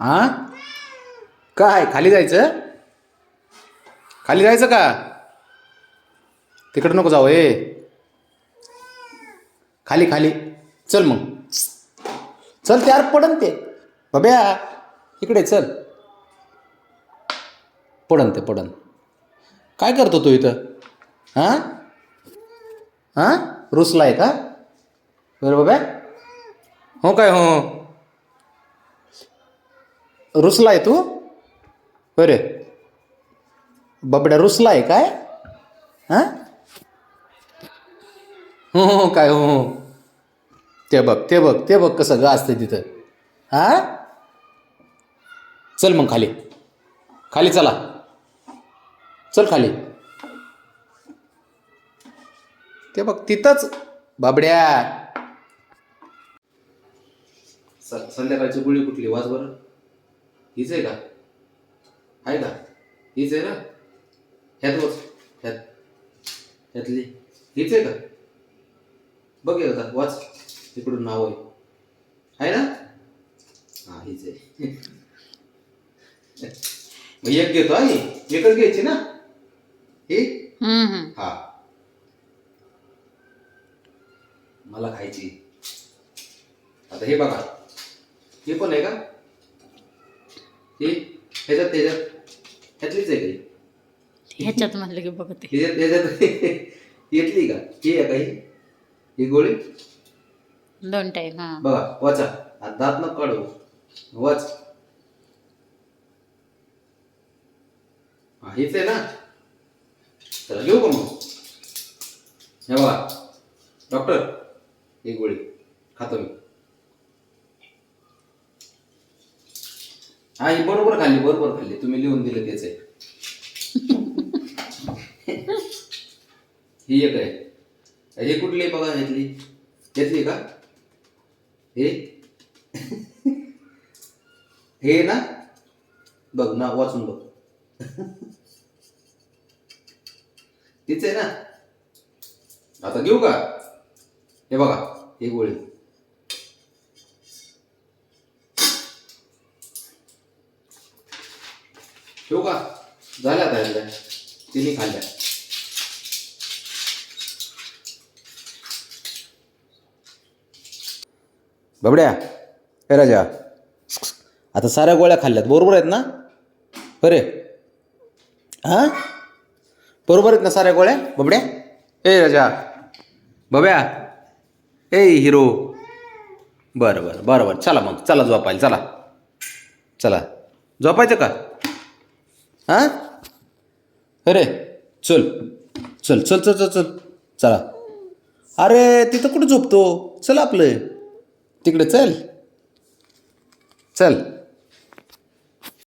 हा? काय खाली जायचं? खाली जायचं का? तिकडं नको जाऊ ए. खाली खाली. चल मग. चल त्यार पडन ते. बब्या इकडे चल. पडन ते पडन. काय करतो तू इथं? हां? हां? रुसला आहे का? बरं बाब्या. हो काय हो. हो. रुसला आहे तू? बरे बबड्या रुसला आहे काय? हां? हो, हो हो काय हो, हो ते बघ ते बघ ते बघ कसं गा असतं तिथं. हां? चल मग खाली. खाली चला. चल खाली. ते बघ तिथंच बाबड्या. संध्याकाळची गुळी कुठली? वाज बरं. हीच आहे का आहे का हीच आहे ना ह्यात बस ह्यात ह्यातली हीच आहे का बघ एकदा वाच इकडून नाव आहे आहे ना हा हीच आहे मग एक घेतो आहे एकच घ्यायची ना ही. हा मला खायची आता हे बघा हे पण आहे का हे ह्याच्यात त्याच्यात ह्यातलीच आहे काही? ह्याच्यात म्हणलं की बघते ह्याच्यात ह्याच्यात येतली का? ही आहे का ही ही गोळी? दोन टाईम हा. बघा वाचा. आता दात न काढू. वाच. हा हीच आहे ना? चला घेऊ का मग? हे बघा. डॉक्टर ही गोळी खातो मी. हा हे बरोबर खाल्ली बरोबर खाल्ली. तुम्ही लिहून दिलं त्याच. आहे ही एक आहे. हे कुठली आहे बघा ह्यातली? ह्यातली का? हे? हे ना? बघ ना वाचून बघ. तीच आहे ना? आता घेऊ का? हे बघा हे गोळी. ठेवू का झाल्या झाल्या तिन्ही खाल्ल्या. बबड्या ए राजा आता साऱ्या गोळ्या खाल्ल्यात. बरोबर आहेत ना? बरे हां? बरोबर आहेत ना साऱ्या गोळ्या? बबड्या? ए राजा. बब्या ए हिरो. बरं बरं बरं बरं. चला मग. चला झोपायला. चला. चला. झोपायचं का? हां? अरे चल चल चल चल चल चल चला. अरे तिथं कुठं झोपतो? चल आपलं. तिकडे चल. चल.